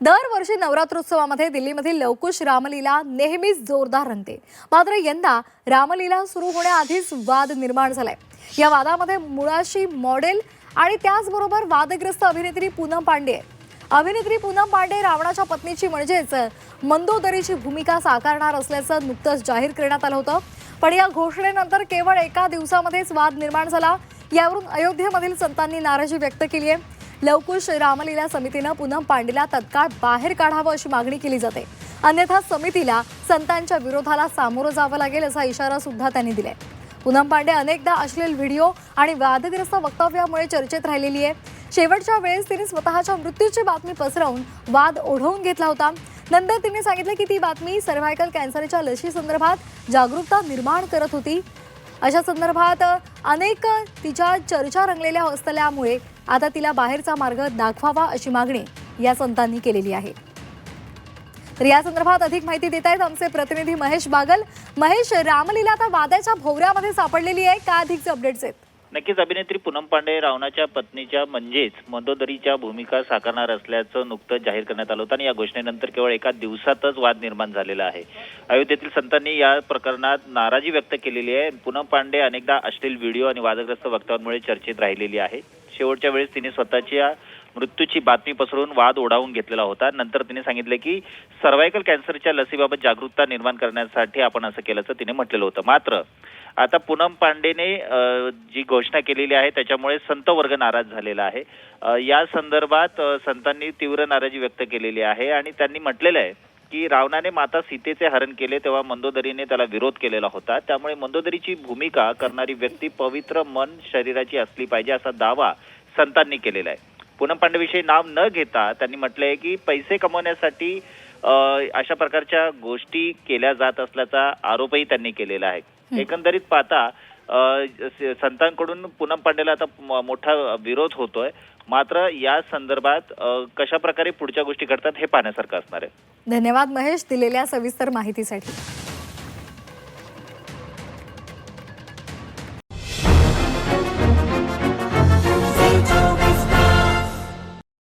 दरवर्षी नवरात्रोत्सवामध्ये दिल्लीमधील लवकुश रामलीला नेहमीच जोरदार रंगते. मात्र यंदा रामलीला सुरू होण्याआधीच वाद निर्माण झालाय. या वादामध्ये मुळाशी मॉडेल आणि त्याचबरोबर वादग्रस्त अभिनेत्री पूनम पांडे अभिनेत्री पूनम पांडे रावणाच्या पत्नीची म्हणजेच मंदोदरीची भूमिका साकारणार असल्याचं नुकतंच जाहीर करण्यात आलं होतं. पण या घोषणेनंतर केवळ एका दिवसामध्येच वाद निर्माण झाला. यावरून अयोध्येमधील संतांनी नाराजी व्यक्त केली आहे. लवकुश रामलीला समितीनं पूनम पांडेला तत्काळ बाहेर काढावं अशी मागणी केली जाते. अन्यथा समितीला संतांच्या विरोधाला सामोरं जावं लागेल असा इशारा सुद्धा त्यांनी दिलाय. पूनम पांडे अनेकदा अश्लील व्हिडिओ आणि वादग्रस्त वक्तव्यामुळे चर्चेत राहिलेली आहे. शेवटच्या वेळेस तिने स्वतःच्या मृत्यूची बातमी पसरवून वाद ओढवून घेतला होता. नंतर तिने सांगितलं की ती बातमी सर्व्हायकल कॅन्सरच्या लशीसंदर्भात जागरूकता निर्माण करत होती. अशा संदर्भात अनेक तिच्या चर्चा रंगलेल्या असल्यामुळे आता तिला बाहेरचा मार्ग दाखवावा अशी मागणी या संतांनी केलेली आहे. तर या संदर्भात अधिक माहिती देत आहेत आमचे प्रतिनिधी महेश बागल. महेश रामलीला आता वादाच्या भोवऱ्यामध्ये सापडलेली आहे. का अधिकचे अपडेट्स आहेत? नक्कीच अभिनेत्री पूनम पांडे रावणाच्या पत्नीच्या म्हणजेच मंदोदरीच्या भूमिका साकारणार असल्याचं नुकतंच जाहीर करण्यात आलं होतं आणि या घोषणेनंतर केवळ एका दिवसातच वाद निर्माण झालेला आहे. अयोध्येतील संतांनी या प्रकरणात नाराजी व्यक्त केलेली आहे. पूनम पांडे अनेकदा अश्लील व्हिडिओ आणि वादग्रस्त वक्तव्यांमुळे चर्चेत राहिलेली आहे. शेवटच्या वेळेस तिने स्वतःच्या मृत्यूची बातमी पसरवून वाद ओढावून घेतलेला होता. नंतर तिने सांगितले की सर्वायकल कॅन्सरच्या लसीबाबत जागरूकता निर्माण करण्यासाठी आपण असं केल्याचं तिने म्हटलेलं होतं. मात्र आता पूनम पांडेने जी घोषणा केलेली आहे त्याच्यामुळे संत वर्ग नाराज झालेला आहे. या संदर्भात संतांनी तीव्र नाराजी व्यक्त केलेली आहे आणि त्यांनी म्हटलेलं आहे की रावणाने माता सीतेचे हरण केले तेव्हा मंदोदरीने त्याला विरोध केलेला होता. त्यामुळे मंदोदरीची भूमिका करणारी व्यक्ती पवित्र मन शरीराची असली पाहिजे असा दावा संतांनी केलेला आहे. पूनम पांडेविषयी नाव न घेता त्यांनी म्हटलंय की पैसे कमवण्यासाठी अशा प्रकारच्या गोष्टी केल्या जात असल्याचा आरोपही त्यांनी केलेला आहे. एकंदरीत पाहता संतांकडून पूनम पांडेला आता मोठा विरोध होतोय. मात्र या संदर्भात कशा प्रकारे पुढच्या गोष्टी घडतात हे पाहण्यासारखं असणार आहे. धन्यवाद महेश दिलेल्या सविस्तर माहितीसाठी.